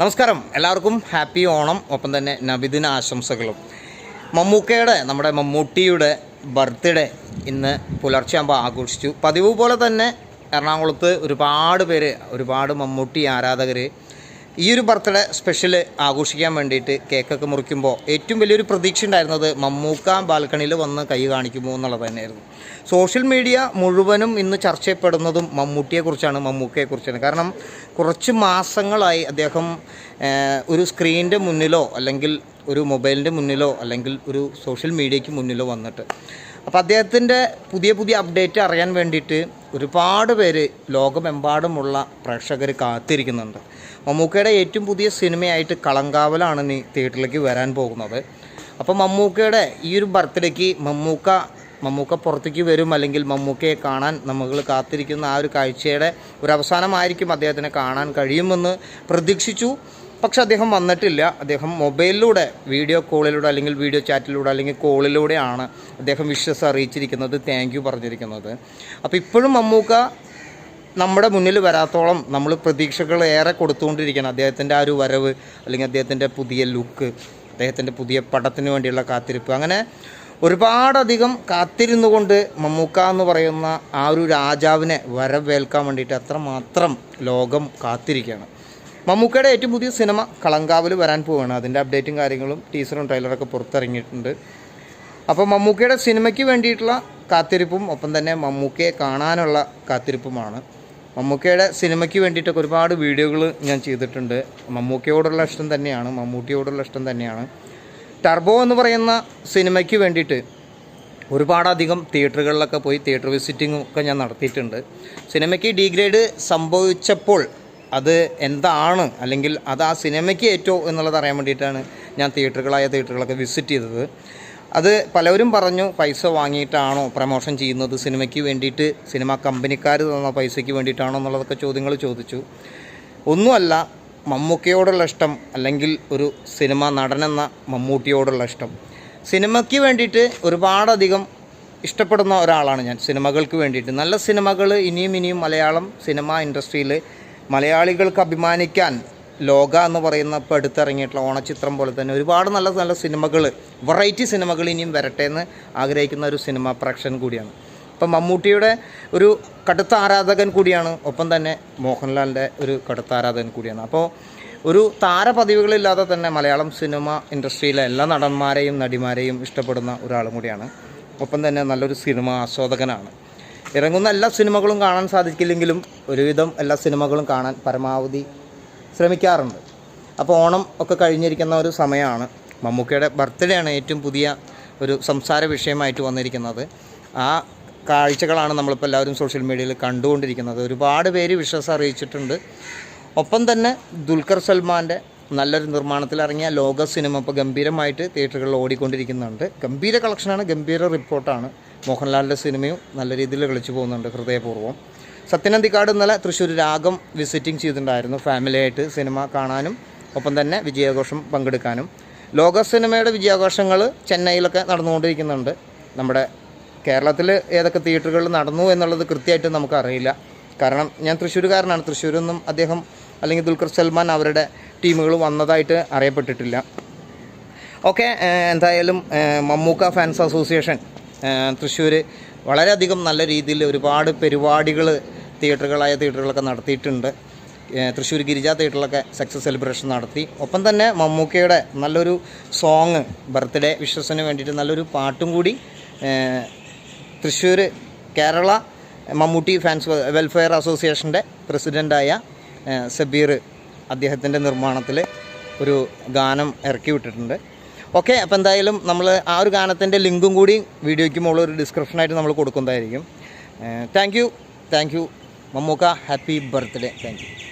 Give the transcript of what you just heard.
നമസ്കാരം. എല്ലാവർക്കും ഹാപ്പി ഓണം. ഒപ്പം തന്നെ നബിദിന ആശംസകളും. മമ്മൂക്കയുടെ നമ്മുടെ മമ്മൂട്ടിയുടെ ബർത്ത്ഡേ ഇന്ന് പുലർച്ചെ ആകുമ്പോൾ ആഘോഷിച്ചു. പതിവ് പോലെ തന്നെ എറണാകുളത്ത് ഒരുപാട് പേര് ഒരുപാട് മമ്മൂട്ടി ആരാധകർ ഈ ഒരു ബർത്ത്ഡേ സ്പെഷ്യൽ ആഘോഷിക്കാൻ വേണ്ടിയിട്ട് കേക്കൊക്കെ മുറിക്കുമ്പോൾ ഏറ്റവും വലിയൊരു പ്രതീക്ഷ ഉണ്ടായിരുന്നത് മമ്മൂക്ക ബാൽക്കണിയിൽ വന്ന് കൈ കാണിക്കുമോ എന്നുള്ളത് തന്നെയായിരുന്നു. സോഷ്യൽ മീഡിയ മുഴുവനും ഇന്ന് ചർച്ച മമ്മൂട്ടിയെക്കുറിച്ചാണ് മമ്മൂക്കയെക്കുറിച്ചാണ് കാരണം കുറച്ച് മാസങ്ങളായി അദ്ദേഹം ഒരു സ്ക്രീനിന്റെ മുന്നിലോ അല്ലെങ്കിൽ ഒരു മൊബൈലിന്റെ മുന്നിലോ അല്ലെങ്കിൽ ഒരു സോഷ്യൽ മീഡിയയ്ക്ക് മുന്നിലോ വന്നിട്ട്. അപ്പോൾ അദ്ദേഹത്തിന്റെ പുതിയ പുതിയ അപ്ഡേറ്റ് അറിയാൻ വേണ്ടിയിട്ട് ഒരുപാട് പേര് ലോകമെമ്പാടുമുള്ള പ്രേക്ഷകർ കാത്തിരിക്കുന്നുണ്ട്. മമ്മൂക്കയുടെ ഏറ്റവും പുതിയ സിനിമയായിട്ട് കളങ്കാവലാണ് ഇനി തിയേറ്ററിലേക്ക് വരാൻ പോകുന്നത്. അപ്പോൾ മമ്മൂക്കയുടെ ഈ ഒരു ബർത്ത്ഡേക്ക് മമ്മൂക്ക മമ്മൂക്ക പുറത്തേക്ക് വരും അല്ലെങ്കിൽ മമ്മൂക്കയെ കാണാൻ നമ്മൾ കാത്തിരിക്കുന്ന ആ ഒരു കാഴ്ചയുടെ ഒരു അവസാനമായിരിക്കും അദ്ദേഹത്തിനെ കാണാൻ കഴിയുമെന്ന് പ്രതീക്ഷിച്ചു. പക്ഷെ അദ്ദേഹം വന്നിട്ടില്ല. അദ്ദേഹം മൊബൈലിലൂടെ വീഡിയോ കോളിലൂടെ അല്ലെങ്കിൽ വീഡിയോ ചാറ്റിലൂടെ അല്ലെങ്കിൽ കോളിലൂടെയാണ് അദ്ദേഹം വിശ്വസ് അറിയിച്ചിരിക്കുന്നത് താങ്ക് യു പറഞ്ഞിരിക്കുന്നത്. അപ്പോൾ ഇപ്പോഴും മമ്മൂക്ക നമ്മുടെ മുന്നിൽ വരാത്തോളം നമ്മൾ പ്രതീക്ഷകൾ ഏറെ കൊടുത്തുകൊണ്ടിരിക്കുകയാണ്. അദ്ദേഹത്തിന്റെ ആ ഒരു വരവ് അല്ലെങ്കിൽ അദ്ദേഹത്തിന്റെ പുതിയ ലുക്ക് അദ്ദേഹത്തിന്റെ പുതിയ പടത്തിന് വേണ്ടിയുള്ള കാത്തിരിപ്പ്. അങ്ങനെ ഒരുപാടധികം കാത്തിരുന്നു കൊണ്ട് മമ്മൂക്ക എന്ന് പറയുന്ന ആ ഒരു രാജാവിനെ വരവേൽക്കാൻ വേണ്ടിയിട്ട് അത്രമാത്രം ലോകം കാത്തിരിക്കുകയാണ്. മമ്മൂക്കയുടെ ഏറ്റവും പുതിയ സിനിമ കളങ്കാവിൽ വരാൻ പോവുകയാണ് അതിന്റെ അപ്ഡേറ്റും കാര്യങ്ങളും ടീസറും ട്രെയിലറൊക്കെ പുറത്തിറങ്ങിയിട്ടുണ്ട്. അപ്പോൾ മമ്മൂക്കയുടെ സിനിമയ്ക്ക് വേണ്ടിയിട്ടുള്ള കാത്തിരിപ്പും ഒപ്പം തന്നെ മമ്മൂക്കയെ കാണാനുള്ള കാത്തിരിപ്പുമാണ്. മമ്മൂക്കയുടെ സിനിമയ്ക്ക് വേണ്ടിയിട്ടൊക്കെ ഒരുപാട് വീഡിയോകൾ ഞാൻ ചെയ്തിട്ടുണ്ട്. മമ്മൂക്കയോടുള്ള ഇഷ്ടം തന്നെയാണ് മമ്മൂട്ടിയോടുള്ള ഇഷ്ടം തന്നെയാണ്. ടർബോ എന്ന് പറയുന്ന സിനിമയ്ക്ക് വേണ്ടിയിട്ട് ഒരുപാടധികം തിയേറ്ററുകളിലൊക്കെ പോയി തിയേറ്റർ വിസിറ്റിങ്ങും ഒക്കെ ഞാൻ നടത്തിയിട്ടുണ്ട്. സിനിമയ്ക്ക് ഡീഗ്രേഡ് സംഭവിച്ചപ്പോൾ അത് എന്താണ് അല്ലെങ്കിൽ അത് ആ സിനിമയ്ക്ക് ഏറ്റവും എന്നുള്ളത് അറിയാൻ വേണ്ടിയിട്ടാണ് ഞാൻ തിയേറ്ററുകളായ തിയേറ്ററുകളൊക്കെ വിസിറ്റ് ചെയ്തത്. അത് പലവരും പറഞ്ഞു പൈസ വാങ്ങിയിട്ടാണോ പ്രമോഷൻ ചെയ്യുന്നത് സിനിമയ്ക്ക് വേണ്ടിയിട്ട് സിനിമ കമ്പനിക്കാർ തന്ന പൈസയ്ക്ക് വേണ്ടിയിട്ടാണോ എന്നുള്ളതൊക്കെ ചോദ്യങ്ങൾ ചോദിച്ചു. ഒന്നുമല്ല മമ്മൂക്കയോടുള്ള ഇഷ്ടം അല്ലെങ്കിൽ ഒരു സിനിമ നടനെന്ന മമ്മൂട്ടിയോടുള്ള ഇഷ്ടം. സിനിമയ്ക്ക് വേണ്ടിയിട്ട് ഒരുപാടധികം ഇഷ്ടപ്പെടുന്ന ഒരാളാണ് ഞാൻ. സിനിമകൾക്ക് വേണ്ടിയിട്ട്. നല്ല സിനിമകൾ ഇനിയും ഇനിയും മലയാളം സിനിമ ഇൻഡസ്ട്രിയിൽ മലയാളികൾക്ക് അഭിമാനിക്കാൻ ലോക എന്ന് പറയുന്ന ഇപ്പോൾ അടുത്തിറങ്ങിയിട്ടുള്ള ഓണച്ചിത്രം പോലെ തന്നെ ഒരുപാട് നല്ല നല്ല സിനിമകൾ വെറൈറ്റി സിനിമകൾ ഇനിയും വരട്ടെ എന്ന് ആഗ്രഹിക്കുന്ന ഒരു സിനിമ പ്രേക്ഷൻ കൂടിയാണ്. ഇപ്പം മമ്മൂട്ടിയുടെ ഒരു കടുത്ത ആരാധകൻ കൂടിയാണ് ഒപ്പം തന്നെ മോഹൻലാലിന്റെ ഒരു കടുത്ത ആരാധകൻ കൂടിയാണ്. അപ്പോൾ ഒരു താരപദവികളില്ലാതെ തന്നെ മലയാളം സിനിമ ഇൻഡസ്ട്രിയിലെ എല്ലാ നടന്മാരെയും നടിമാരെയും ഇഷ്ടപ്പെടുന്ന ഒരാളും കൂടിയാണ്. ഒപ്പം തന്നെ നല്ലൊരു സിനിമ ആസ്വാദകനാണ്. ഇറങ്ങുന്ന എല്ലാ സിനിമകളും കാണാൻ സാധിക്കില്ലെങ്കിലും ഒരുവിധം എല്ലാ സിനിമകളും കാണാൻ പരമാവധി ശ്രമിക്കാറുണ്ട്. അപ്പോൾ ഓണം ഒക്കെ കഴിഞ്ഞിരിക്കുന്ന ഒരു സമയമാണ്. മമ്മൂക്കയുടെ ബർത്ത്ഡേ ആണ് ഏറ്റവും പുതിയ ഒരു സംസാര വിഷയമായിട്ട് വന്നിരിക്കുന്നത്. ആ കാഴ്ചകളാണ് നമ്മളിപ്പോൾ എല്ലാവരും സോഷ്യൽ മീഡിയയിൽ കണ്ടുകൊണ്ടിരിക്കുന്നത്. ഒരുപാട് പേര് വിശ്വാസം അറിയിച്ചിട്ടുണ്ട്. ഒപ്പം തന്നെ ദുൽഖർ സൽമാന്റെ നല്ലൊരു നിർമ്മാണത്തിൽ ഇറങ്ങിയ ലോക സിനിമ ഇപ്പോൾ ഗംഭീരമായിട്ട് തിയേറ്ററുകളിൽ ഓടിക്കൊണ്ടിരിക്കുന്നുണ്ട്. ഗംഭീര കളക്ഷനാണ് ഗംഭീര റിപ്പോർട്ടാണ് മോഹൻലാലിന്റെ സിനിമയും നല്ല രീതിയിൽ കളിച്ചു പോകുന്നുണ്ട് ഹൃദയപൂർവം. സത്യനന്ദിക്കാട് ഇന്നലെ തൃശ്ശൂർ രാഗം വിസിറ്റിംഗ് ചെയ്തിട്ടുണ്ടായിരുന്നു. ഫാമിലിയായിട്ട് സിനിമ കാണാനും ഒപ്പം തന്നെ വിജയാഘോഷം പങ്കെടുക്കാനും. ലോക സിനിമയുടെ വിജയാഘോഷങ്ങൾ ചെന്നൈയിലൊക്കെ നടന്നുകൊണ്ടിരിക്കുന്നുണ്ട്. നമ്മുടെ കേരളത്തിൽ ഏതൊക്കെ തിയേറ്ററുകളിൽ നടന്നു എന്നുള്ളത് കൃത്യമായിട്ട് നമുക്കറിയില്ല. കാരണം ഞാൻ തൃശ്ശൂരുകാരനാണ്. തൃശ്ശൂരൊന്നും അദ്ദേഹം അല്ലെങ്കിൽ ദുൽഖർ സൽമാൻ അവരുടെ ടീമുകൾ വന്നതായിട്ട് അറിയപ്പെട്ടിട്ടില്ല. ഓക്കെ എന്തായാലും മമ്മൂക്ക ഫാൻസ് അസോസിയേഷൻ തൃശ്ശൂർ വളരെയധികം നല്ല രീതിയിൽ ഒരുപാട് പരിപാടികൾ തിയേറ്ററുകളായ തിയേറ്ററുകളൊക്കെ നടത്തിയിട്ടുണ്ട്. തൃശ്ശൂർ ഗിരിജ തിയേറ്ററിലൊക്കെ സക്സസ് സെലിബ്രേഷൻ നടത്തി. ഒപ്പം തന്നെ മമ്മൂക്കയുടെ നല്ലൊരു സോങ് ബർത്ത്ഡേ വിശ്വസിന് വേണ്ടിയിട്ട് നല്ലൊരു പാട്ടും കൂടി തൃശ്ശൂർ കേരള മമ്മൂട്ടി ഫാൻസ് വെൽഫെയർ അസോസിയേഷന്റെ പ്രസിഡന്റായ സബീർ അദ്ദേഹത്തിന്റെ നിർമ്മാണത്തിൽ ഒരു ഗാനം ഇറക്കി വിട്ടിട്ടുണ്ട്. ഓക്കെ അപ്പോൾ എന്തായാലും നമ്മൾ ആ ഒരു ഗാനത്തിന്റെ ലിങ്കും കൂടി വീഡിയോയ്ക്ക് മുകളിൽ ഒരു ഡിസ്ക്രിപ്ഷനായിട്ട് നമ്മൾ കൊടുക്കുന്നതായിരിക്കും. Thank you thank you Mammukka happy birthday thank you